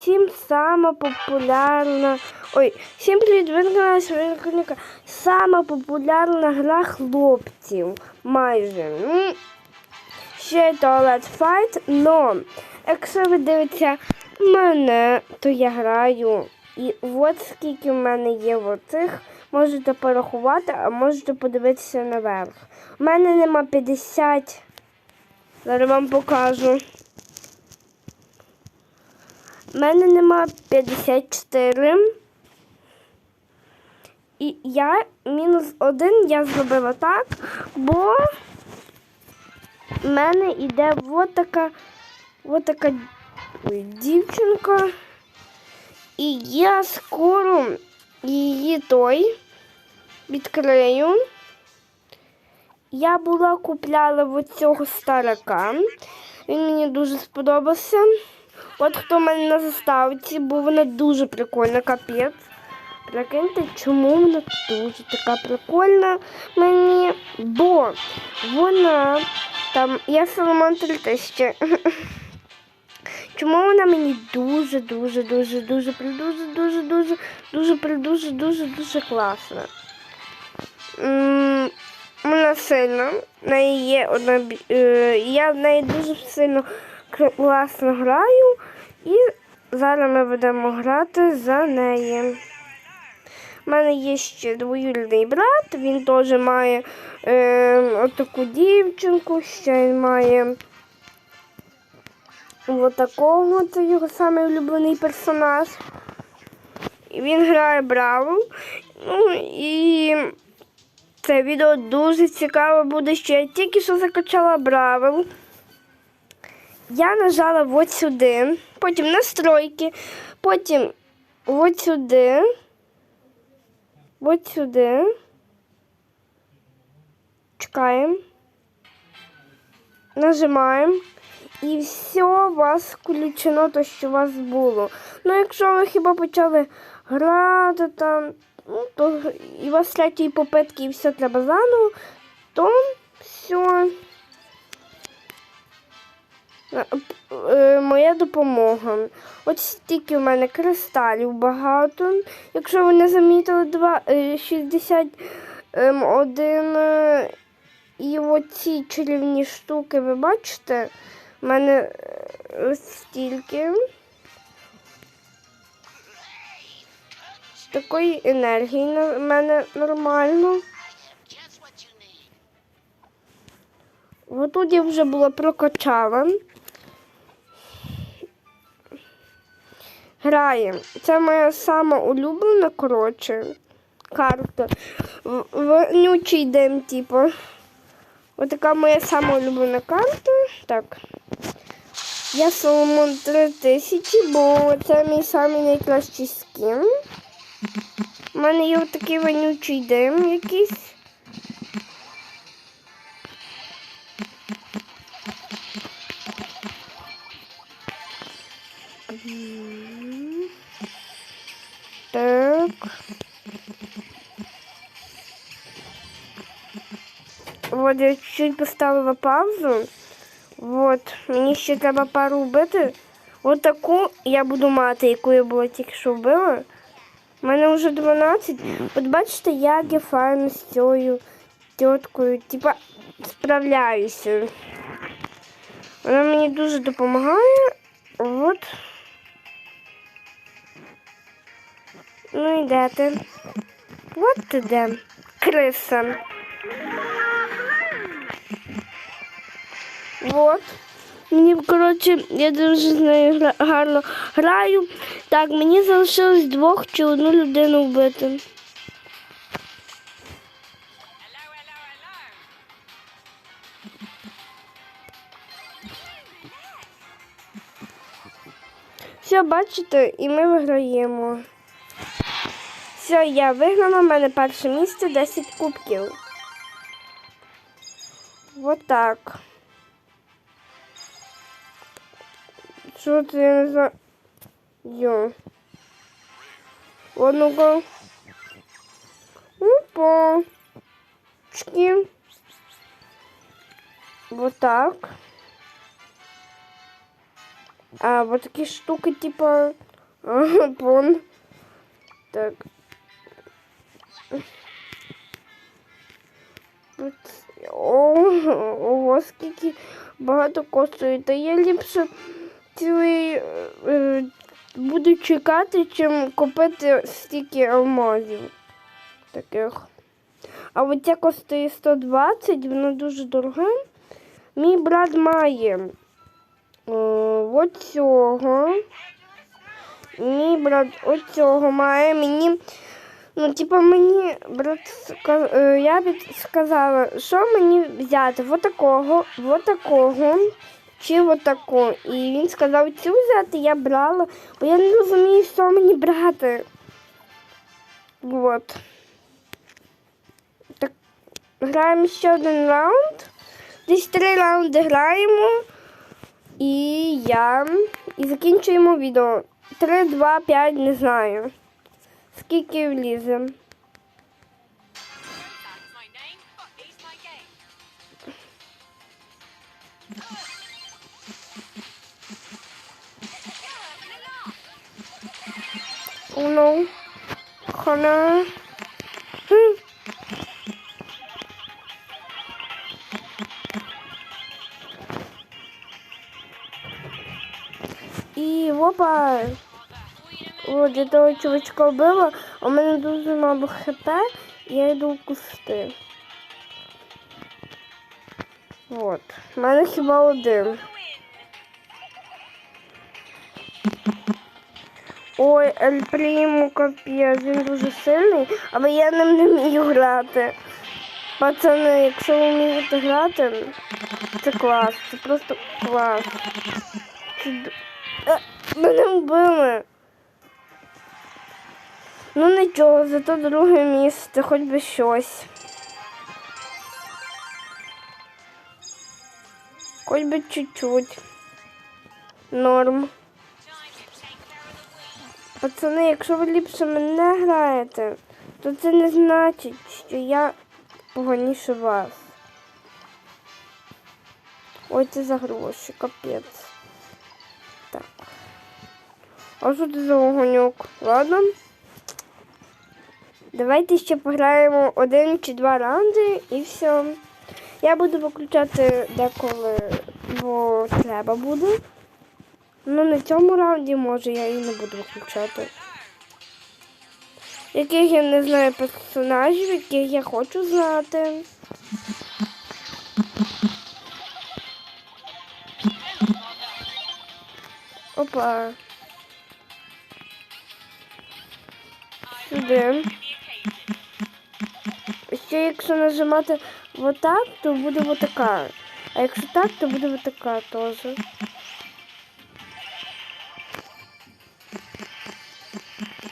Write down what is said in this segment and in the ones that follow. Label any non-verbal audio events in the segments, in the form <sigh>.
Всім сама популярна. Ой, всім привіт, ви на. Сама популярна гра хлопців. Майже. Ще туалет файт, но якщо ви дивитеся мене, то я граю. І от скільки в мене є оцих, можете порахувати, а можете подивитися наверх. У мене нема 50. Зараз вам покажу. У мене нема 54. І я мінус один я зробила так, бо в мене йде от така, дівчинка. І я скоро її той відкрию. Я була купляла от цього старака. Він мені дуже сподобався. От хто в мене на заставці, бо вона дуже прикольна, капець. Прикиньте, чому вона дуже така прикольна мені, бо вона там, я Соломон 3000. Чому вона мені дуже, дуже, дуже, дуже, дуже, дуже, дуже, дуже, дуже, дуже, класна. Вона сильна, в неї є одна, е, я в неї дуже сильно класно граю, і зараз ми будемо грати за неї. У мене є ще двоюрідний брат, він теж має е, отаку дівчинку, ще він має отакого, це його самий улюблений персонаж. Він грає Бравл. Ну і це відео дуже цікаве буде, що я тільки що закачала Бравл. Я нажала от сюди, потім настройки, потім от сюди, от сюди. Чекаємо. Нажимаємо. І все у вас включено те, що у вас було. Ну, якщо ви хіба почали грати там, ну, то і у вас третій попитки і все треба заново, то все. Е, е, Моя допомога. От стільки в мене кристалів багато. Якщо ви не замітили, два, е, 61 е, і оці чарівні штуки, ви бачите? У мене стільки. Такої енергії на мене нормально. Отут я вже була прокачала. Граємо. Це моя сама улюблена, коротше, карта. Вонючий дим, типу. Ось така моя сама улюблена карта. Так. Я Соломон 3000, бо це мій самий найкращий скін. У мене є такий вонючий дим якийсь. Так. От я чуть-чуть поставила паузу. От, мені ще треба пару вбити. От таку я буду мати, яку я була тільки що вбила. У мене вже 12. От бачите, як я файно з цією тіткою, типа, справляюся. Вона мені дуже допомагає. От. Ну і де ти? От ти де. Криса. Вот. Мені, коротше, я дуже з нею гарно граю. Так, мені залишилось двох чи одну людину вбити. Все, бачите, і ми виграємо. Все, я виграла, в мене перше місце 10 кубків. Вот так. Що це я не знаю? Йо. Одного. Опа. Чки. Вот так. А вот такі штуки, типа, <laughs> Ага, пон. Так. Ого, скільки багато коштує. Та я ліпше цілий е, буду чекати, чим купити стільки алмазів таких. А от ця коштує 120, воно дуже дороге. Мій брат має е, от цього. Мій брат оцього має мені. Ну, типу, мені брат е, я сказала, що мені взяти вот такого, вот такого чи вот такого. І він сказав, цю взяти я брала, бо я не розумію, що мені брати. Вот. Так, граємо ще один раунд. Десь три раунди граємо. І я. І закінчуємо відео. 3, 2, 5, не знаю. Скільки влізе. That's my name, but it's my game. Oh no. Connor. Hmm. І опа. От я того чувачка вбила, а У мене дуже мало хп, і я йду в кусти. От. У мене хіба один. Ой, Ель Пріму капець, він дуже сильний, але я ним не вмію грати. Пацани, якщо ви вмієте грати, це клас, це просто клас. Це... Е, Мене вбили. Ну нічого, зато друге місце, хоч би щось. Хоч би чуть-чуть. Норм. Пацани, якщо ви ліпше мене граєте, то це не значить, що я поганіше вас. Ой, це за гроші, капець. Так. А що це за огоньок? Ладно. Давайте ще пограємо один чи два раунди і все. Я буду виключати деколи, бо треба буде. Ну, на цьому раунді, може, я і не буду виключати. Яких я не знаю персонажів, яких я хочу знати. Опа. Сюди. Ще якщо нажимати отак, то буде отака. А якщо так, то буде отака теж.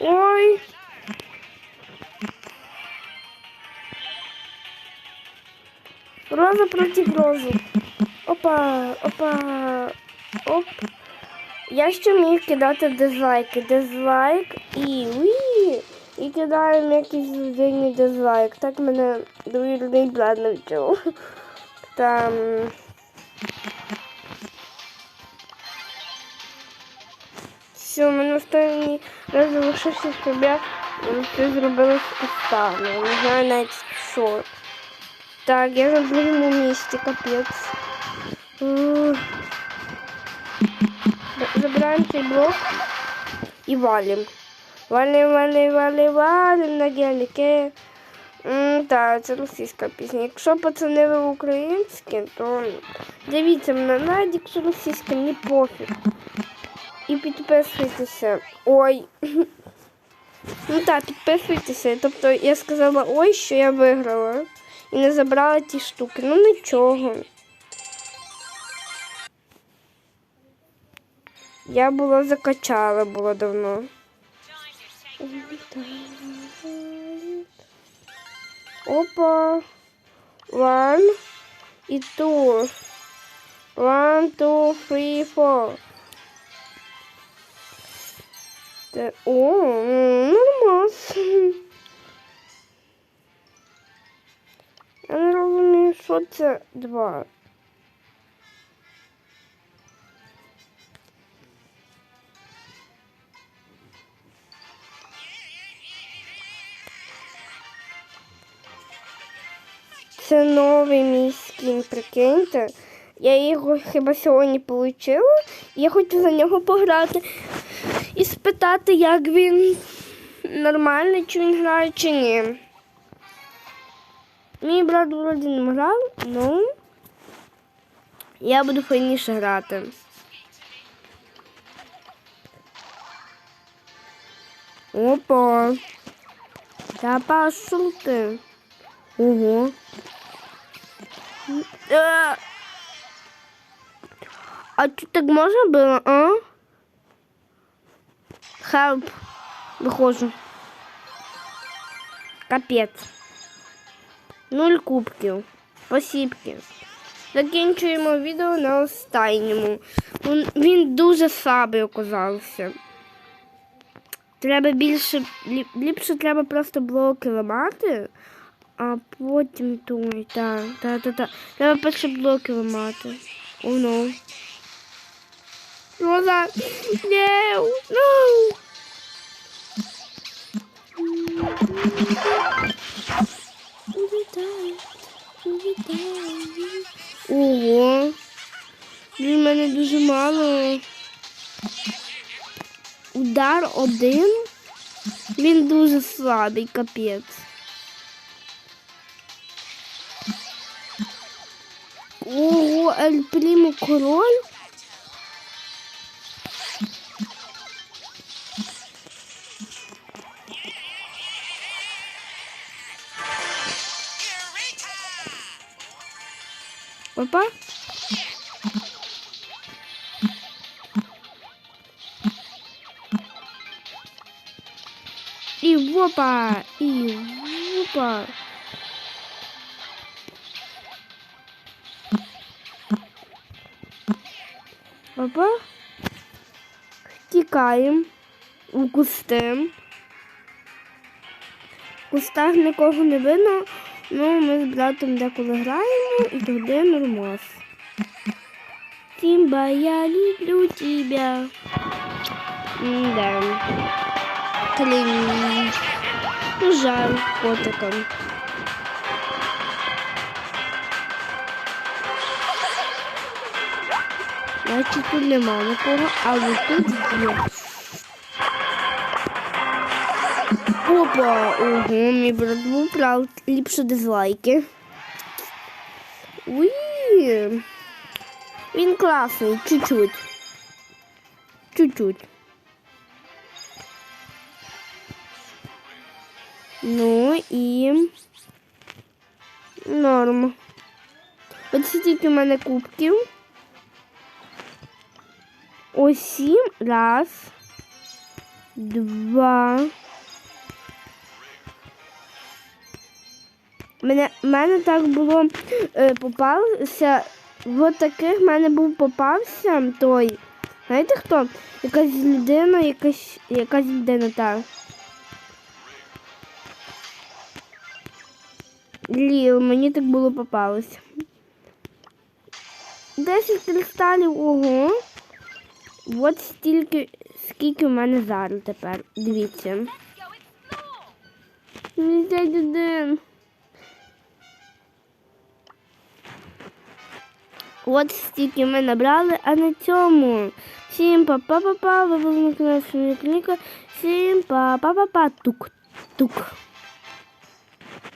Ой. Роза проти розы. Опа, опа, оп. Я ще вмію кидати дизлайки. Дизлайк і уї. І кидаємо якийсь дивний дизлайк. Так мене довірний брат навчив. <laughs> Там. Все, у мене останній раз залишився, щоб я це зробила з куста. Ну, не знаю навіть що. Так, я на другому місці, капець. Забираємо цей блок і валим. Валим, валим, валим, валим на геліки. Так, це російська пісня. Якщо пацани ви українські, то дивіться мене, навіть якщо російська, мені пофіг. І підписуйтеся. Ой. Ну так, підписуйтеся. Тобто я сказала ой, що я виграла. І не забрала ті штуки. Ну нічого. Я була закачала було давно. Опа. One і two. One, two, three, four. Те- О, м, нормас. Я не розумію, що це два. Це новий мій скін, прикиньте. Я його хіба сьогодні отримала. Я хочу за нього пограти і спитати, як він нормальний, чи він грає, чи ні. Мій брат вроді не грав, ну я буду файніше грати. Опа. Та пошел ти. Ого. А тут так можна було, а? Хелп. Виходжу. Капець. Нуль кубків. Посіпки. Закінчуємо відео на останньому. Він- дуже слабий оказався. Треба більше, лі- ліпше треба просто блоки ламати, а потім той, так, так, так, так. Треба перше блоки ламати. О, ну. Роза, no, no. Улітай, улітай. Ого. Він мене дуже мало. Удар один. Він дуже слабий, капець. Ого, Ель Прімо король. Опа. И вопа, и вопа. Опа. Тікаємо у кусти. В кустах нікого не видно, ну ми з братом деколи граємо і туди нормас. Сімба, я люблю тебя. Да. Клин. Ну, жаль, котика. Значить, тут нема нікого, але тут є. Опа, ого, мій брат був прав, ліпше дизлайки. Уї. Він класний, чуть-чуть. Чуть-чуть. Ну і норм. От скільки в мене кубків. Ось сім. Раз. Два. Мене, мене так було е, попався. В таких в мене був попався той. Знаєте хто? Якась людина, якась, якась людина так. Ліл, мені так було попалося. 10 кристалів, ого. От стільки, скільки в мене зараз тепер. Дивіться. 51. От стільки ми набрали, а на цьому. Всім па-па-па-па, ви були на каналі Всім па-па-па-па, тук-тук.